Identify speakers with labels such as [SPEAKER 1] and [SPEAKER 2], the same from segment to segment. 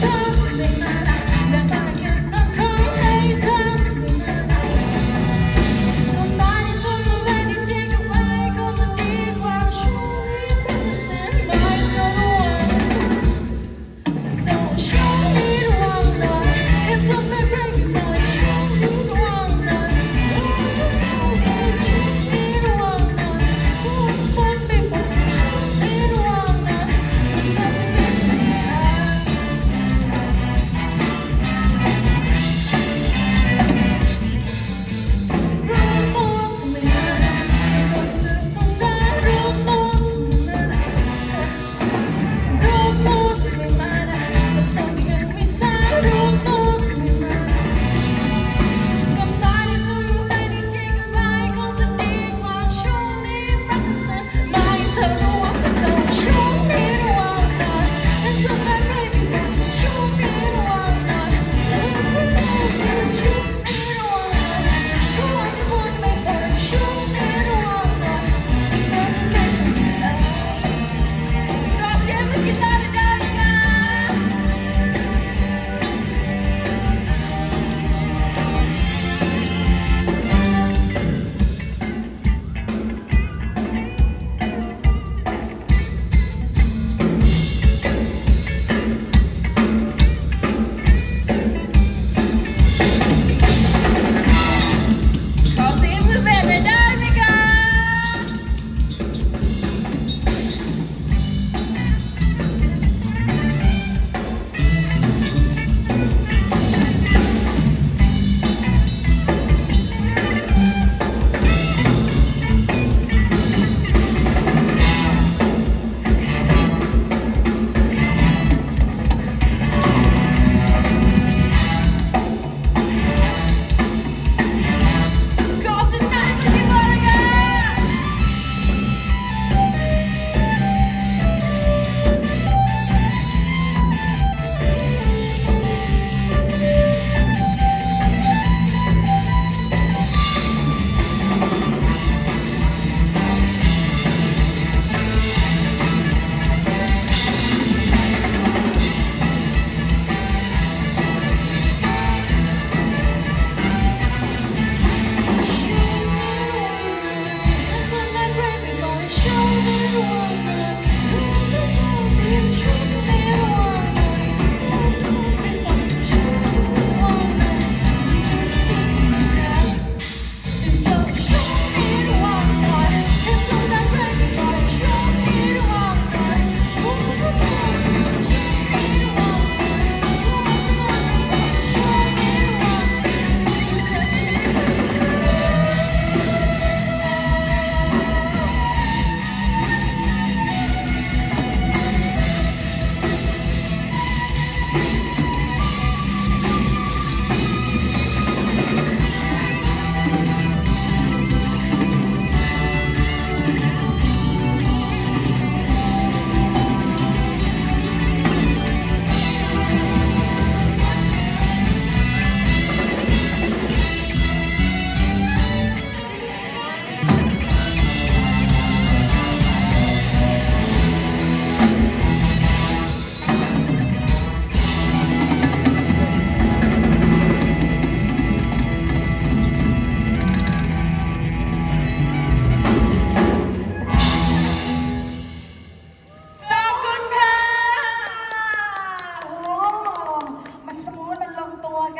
[SPEAKER 1] time.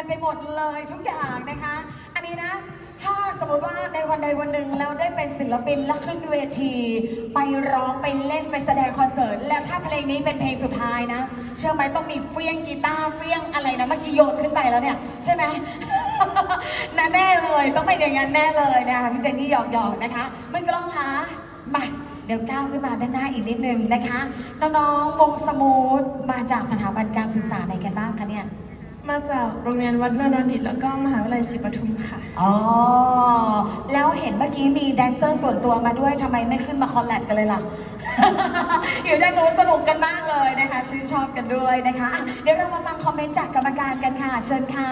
[SPEAKER 2] ไปหมดเลยทุกอย่างนะคะ อันนี้นะ ถ้าสมมติว่าในวันใดวันหนึ่งเราได้เป็นศิลปินและขึ้นเวที ไปร้องไปเล่นไปแสดงคอนเสิร์ต แล้วถ้าเพลงนี้เป็นเพลงสุดท้ายนะ เชื่อไหมต้องมีเฟี้ยงกีตาร์เฟี้ยงอะไรนะเมื่อกี้โยนขึ้นไปแล้วเนี่ยใช่ไหมนั่นแน่เลยต้องเป็นอย่างนั้นแน่เลยนะคะพี่เจนี่หยอกๆนะคะมึงกล้องหามาเดี๋ยวก้าวขึ้นมาด้านหน้าอีกนิดนึงนะคะ น้องๆวงสมูทมาจากสถาบันการศึกษาไหนกันบ้างคะเนี่ย
[SPEAKER 3] มาจากโรงเรียนวัดนนดิตแล้วก็มหาวิทยาลัยศรีปทุมค่ะ
[SPEAKER 2] อ๋อ แล้วเห็นเมื่อกี้มีแดนเซอร์ส่วนตัวมาด้วยทำไมไม่ขึ้นมาคอลแลบกันเลยล่ะ อยู่ด้านโน้นสนุกกันมากเลยนะคะ ชื่นชอบกันด้วยนะคะอะเดี๋ยวเรามาฟังคอมเมนต์จากกรรมการกันค่ะ เชิญค่ะ